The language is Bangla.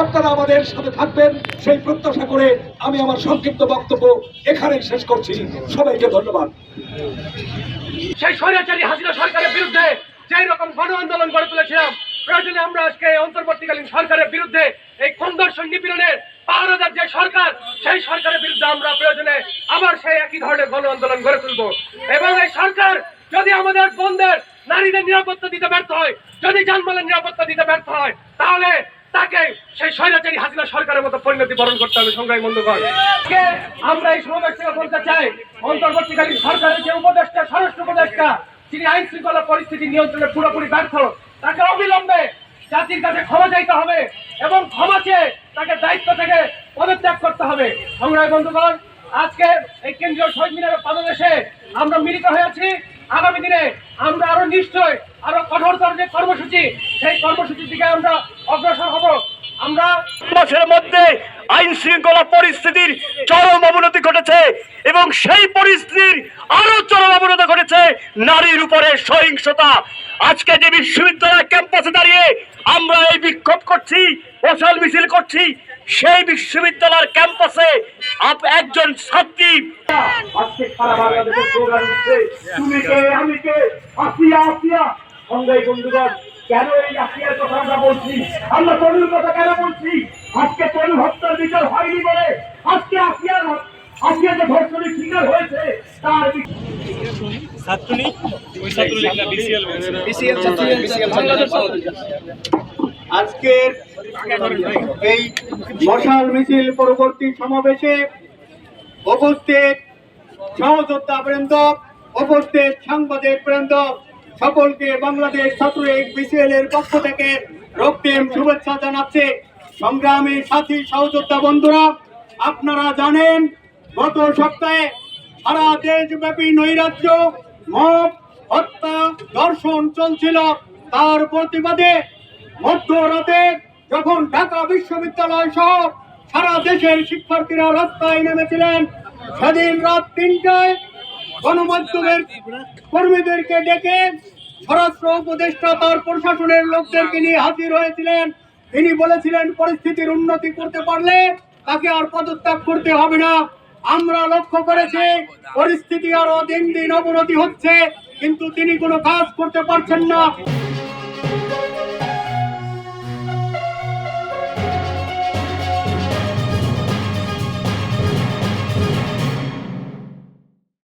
আপনারা আমাদের সাথে থাকবেন, সেই প্রত্যাশা করে আমি আমার সংক্ষিপ্ত বক্তব্য এখানেই শেষ করছি। সবাইকে ধন্যবাদ। সেই স্বৈরাচারী হাসিনা সরকারের বিরুদ্ধে যেই রকম গণ আন্দোলন গড়ে তুলেছিলাম, প্রয়োজনে আমরা আজকে অন্তর্বর্তীকালীন সরকারের বিরুদ্ধে এই খন্দর্শন নিপীড়নের পাহারাদার যে সরকার, সেই সরকারের বিরুদ্ধে আমরা প্রয়োজনে আবার সেই একই ধরনের গণ আন্দোলন গড়ে তুলব। এবং এই সরকার যদি আমাদের বন্ধের নারীদের নিরাপত্তা দিতে ব্যর্থ হয়। যদি জানমালের নিরাপত্তা দিতে ব্যর্থ হয়, তাহলে তাকে সেই স্বৈরাচারী হাসিনা সরকারের মতো পরিণতি বরণ করতে হবে, সংগ্রামী বন্ধুগণ। আমরা এই সমাবেশ থেকে বলতে চাই, অন্তর্বর্তীকালীন সরকারের যে উপদেষ্টা, স্বরাষ্ট্র উপদেষ্টা যিনি আইন শৃঙ্খলা পরিস্থিতি নিয়ন্ত্রণে পুরোপুরি ব্যর্থ। তাকে অবিলম্বে জাতির কাছে ক্ষমা চাইতে হবে এবং ক্ষমা চেয়ে তাকে দায়িত্ব থেকে পদত্যাগ করতে হবে। সংগ্রামী বন্ধুগণ, আজকে এই কেন্দ্রীয় শহীদ মিনারের পাদদেশে আমরা মিলিত হয়েছি আগামী দিনে আমরা আরও নিশ্চয়, আরও কঠোরতর যে কর্মসূচি, সেই কর্মসূচির দিকে আমরা অগ্রসর হব। আমরা মাসের মধ্যে আইন শৃঙ্খলা পরিস্থিতির চরম অবনতি ঘটেছে এবং সেই পরিস্থিতির আরও চরম অবনতি ঘটেছে নারীর উপরে সহিংসতা। আজকে যে বিশ্ববিদ্যালয় ক্যাম্পাসে দাঁড়িয়ে আমরা এই বিক্ষোভ করছি মশাল মিছিল করছি, সেই বিশ্ববিদ্যালয়ের ক্যাম্পাসে আপ- একজন ছাত্রী আজকে সারা বাংলাদেশে তুমি কে আমি কে? আসিয়া আসিয়া। সংগ্রামী বন্ধুগণ কেন এই আসিয়ার কথা আমরা বলছি? আমরা তরুণ কথা কেন বলছি? আজকে তরুণ হত্যার বিচার হয়নি বলে আজকে আসিয়ার আসিয়া যে ধর্ষণের শিকার হয়েছে তার বিচার আজকের এই মশাল মিছিল পরবর্তী সমাবেশে উপস্থিত সহযোদ্ধা বৃন্দ উপস্থিত সাংবাদিক বৃন্দ সকলকে বাংলাদেশ ছাত্র এক বিসিএল এর পক্ষ থেকে রক্তিম শুভেচ্ছা জানাচ্ছে। সংগ্রামী সাথী সহযোদ্ধা বন্ধুরা, আপনারা জানেন, গত সপ্তাহে সারা দেশব্যাপী নৈরাজ্য, মব, হত্যা, দর্শন চলছিল। তার প্রতিবাদে মধ্যরাতে যখন ঢাকা বিশ্ববিদ্যালয় সহ সারা দেশের শিক্ষার্থীরা রাস্তায় নেমেছিলেন, সেদিন রাত তিনটায় গণমাধ্যমের কর্মীদেরকে ডেকে স্বরাষ্ট্র উপদেষ্টা, তার প্রশাসনের লোকদেরকে নিয়ে হাজির হয়েছিলেন। তিনি বলেছিলেন, পরিস্থিতির উন্নতি করতে পারলে তাকে আর পদত্যাগ করতে হবে না। আমরা লক্ষ্য করেছি, পরিস্থিতি আরও দিন দিন অবনতি হচ্ছে, কিন্তু তিনি কোনো কাজ করতে পারছেন না।